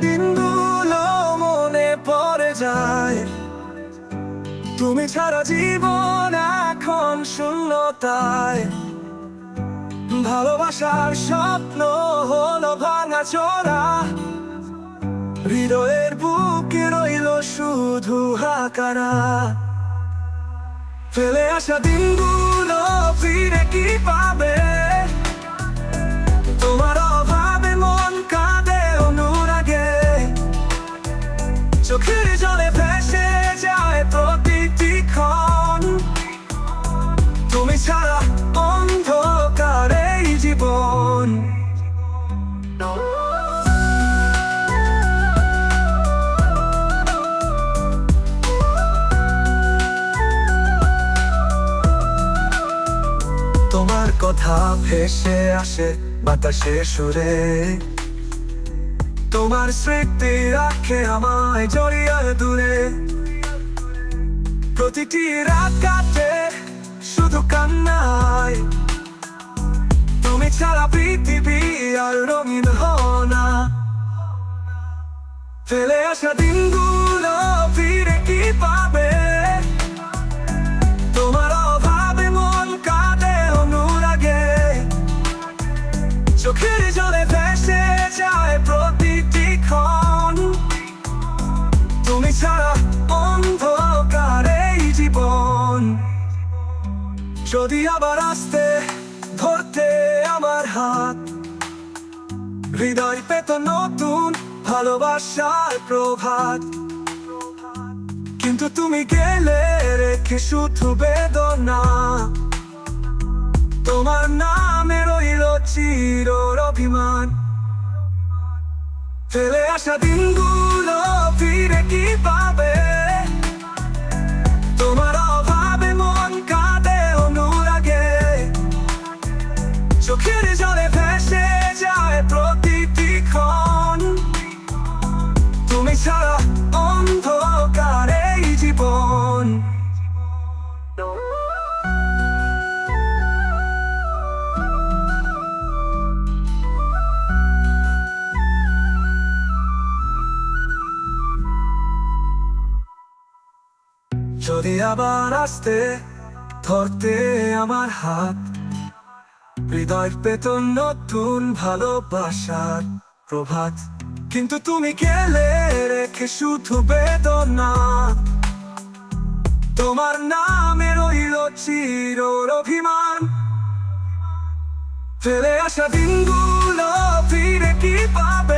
দিনগুলো মনে পড়ে যায়। তুমি ছাড়া জীবন এখন শূন্যতায়। ভালোবাসার স্বপ্ন হলো ভাঙা চোরা। হৃদয়ের বুকে রইল শুধু হাকারা। ফেলে আসা দিনগুলো ফিরে কি পাবে? কথা ভেসে আসে বাতাসে সুরে। তোমার স্মৃতি রাখে আমায় জড়িয়ে দূরে প্রতিটি রাত কাটে শুধু কান্নায়। তুমি ছাড়া পৃথিবী আর রঙিন হনা ফেলে আসা দিনগুলো যদি আবার আসতে ধরতে আমার হাত, হৃদয় পেত নতুন ভালোবাসার প্রভাত। কিন্তু তুমি গেলে রেখে শুধু বেদনা। তোমার নামে রইল চির অভিমান। ফেলে আসা দিনগুলো ফিরে কি চোখের জলে ভেসে যায় প্রতিটি ক্ষণ তুমি ছাড়া অন্ধকার এই জীবন। যদি আবার আসতে ধরতে আমার হাত হৃদয় পেত নতুন ভালোবাসার প্রভাত। কিন্তু তুমি গেলে রেখে শুধু বেদনা। তোমার নামে রইল চির অভিমান। ফেলে আসা দিনগুলো ফিরে কি পাবে?